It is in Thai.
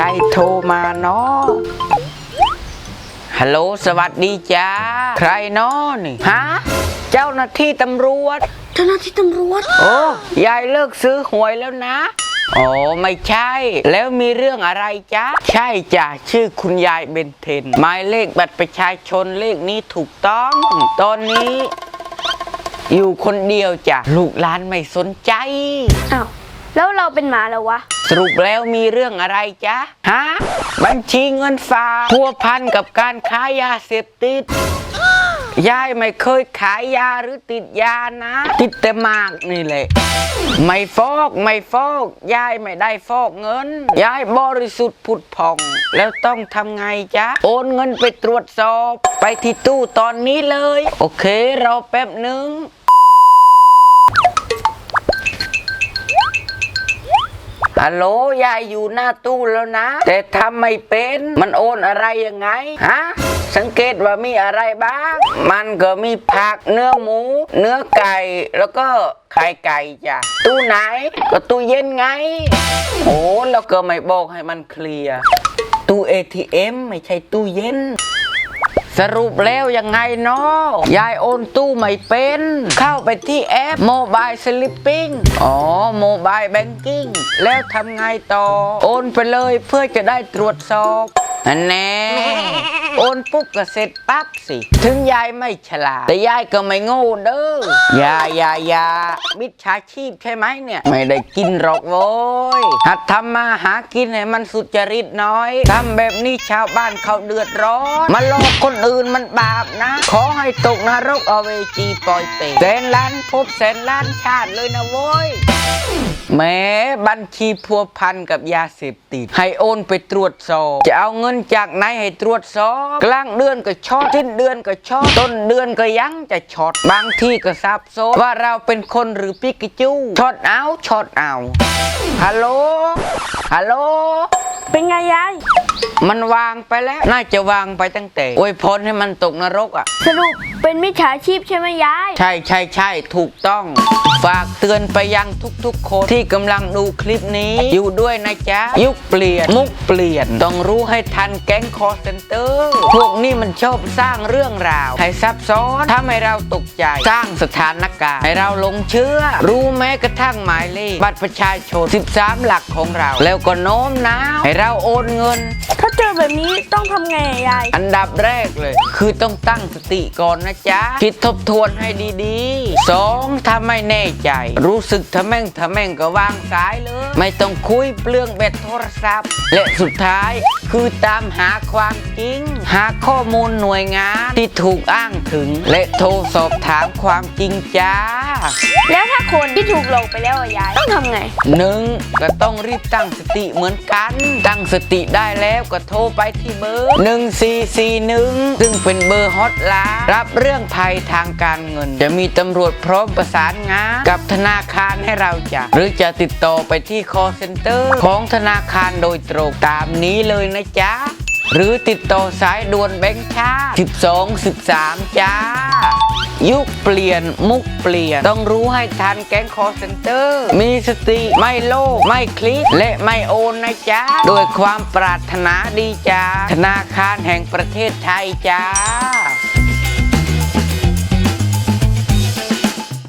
รโทรมาเนาะฮัลโหลสวัสดีจ้า ใครเนาะนี่ฮะเจ้าหน้าที่ตำรวจ เจ้าหน้าที่ตำรวจ โอ้ยายเลิกซื้อหวยแล้วนะอ๋อไม่ใช่ แล้วมีเรื่องอะไรจ๊ะ ใช่จ้ะชื่อคุณยายเบนเทน หมายเลขบัตรประชาชนเลขนี้ถูกต้อง ตอนนี้ อยู่คนเดียวจ้ะ ลูกหลานไม่สนใจอ้าวแล้วเราเป็นหมาแล้ววะ สรุปแล้วมีเรื่องอะไรจ๊ะฮะบัญชีเงินฝากพัวพันกับการค้ายาเสพติดยายไม่เคยขายยาหรือติดยานะ ติดแต่หมากนี่แหละ ไม่ฟอกไม่ฟอกยายไม่ได้ฟอกเงินยายบริสุทธิ์ผุดผ่อง แล้วต้องทำไงจ๊ะ โอนเงินไปตรวจสอบ ไปที่ตู้ตอนนี้เลย โอเครอแป๊บหนึ่ง ฮัลโหลยายอยู่หน้าตู้แล้วนะ แต่ทำไม่เป็น มันโอนอะไรยังไง ฮะ สังเกตว่ามีอะไรบ้าง มันก็มีผักเนื้อหมู เนื้อไก่แล้วก็ไข่ไก่จ้ะตู้ไหน ก็ตู้เย็นไง โอ้แล้วก็ไม่บอกให้มันเคลียร์ตู้ ATM ไม่ใช่ตู้เย็น สรุปแล้วยังไงเนาะยายโอนตู้ไม่เป็น เข้าไปที่แอปโมบายสลิปปิ้งอ๋อโมบายแบงกิ้งแล้วทำไงต่อ โอนไปเลยเพื่อจะได้ตรวจสอบ อันแน่โอนปุ๊บก็เสร็จปั๊บสิ ถึงยายไม่ฉลาด แต่ยายก็ไม่โง่เด้อยายายามิจฉาชีพใช่ไหมเนี่ย ไม่ได้กินหรอกโว้ย หัดทำมาหากินให้มันสุจริตหน้อยทำแบบนี้ชาวบ้านเขาเดือดร้อน มาหลอกคนอื่นมันบาปนะ ขอให้ตกนรกเอาเวจีปล่อยเปรตแสนล้านภพแสนล้านชาติเลยนะโว้ยแม้บัญชีพัวพันกับยาเสพติด ให้โอนไปตรวจสอบ จะเอาเงินจากไหนให้ตรวจสอบกลางเดือนก็ช็อตสิ้นเดือนก็ช็อตต้นเดือนก็ยังจะช็อตบางที่ก็ซับซ้อนว่าเราเป็นคนหรือปิกาจูช็อตเอาช็อตเอาฮัลโหลฮัลโหลเป็นไงยายมันวางไปแล้ว น่าจะวางไปตั้งแต่อวยพรให้มันตกนรกอะสรุป เป็นมิจฉาชีพใช่ไหมยาย ใช่ใช่ใช่ถูกต้อง ฝากเตือนไปยังทุกๆคนที่กำลังดูคลิปนี้ อยู่ด้วยนะจ๊ะ ยุคเปลี่ยน มุกเปลี่ยน ต้องรู้ให้ทันแก๊งคอร์เซนเตอร์ พวกนี้มันชอบสร้างเรื่องราว ให้ซับซ้อนทำให้เราตกใจ สร้างสถานการณ์ ให้เราหลงเชื่อ รู้แม้กระทั่งหมายเลข บัตรประชาชน 13 หลักของเรา แล้วก็โน้มน้าวให้เราโอนเงิน ถ้าเจ แบบนี้ต้องทำไงอะยาย อันดับแรกเลย คือต้องตั้งสติก่อนนะจ๊ะ คิดทบทวนให้ดีๆสองถ้าไม่แน่ใจ รู้สึกทะแม่งทะแม่งก็วางสายเลย ไม่ต้องคุยเปลืองแบตโทรศัพท์ และสุดท้ายคือตามหาความจริง หาข้อมูลหน่วยงานที่ถูกอ้างถึง และโทรสอบถามความจริงจ้า แล้วถ้าคนที่ถูกหลอกไปแล้วอะยาย ต้องทำไง หนึ่งก็ต้องรีบตั้งสติเหมือนกัน ตั้งสติได้แล้วก็โทรไปที่เบอร์ 1441 ซึ่งเป็นเบอร์ฮอตไลน์รับเรื่องภัยทางการเงิน จะมีตำรวจพร้อมประสานงานกับธนาคารให้เราจะหรือจะติดต่อไปที่ call center ของธนาคารโดยตรงตามนี้เลยนะจ๊ะหรือติดต่อสายด่วนแบงค์ชาติ12 13 จ้า ยุคเปลี่ยนมุกเปลี่ยน ต้องรู้ให้ทันแก๊งคอร์เซนเตอร์ มีสติไม่โลภไม่คลิกและไม่โอนนะจ๊ะโดวยความปรารถนาดีจ้าธนาคารแห่งประเทศไทยจ้า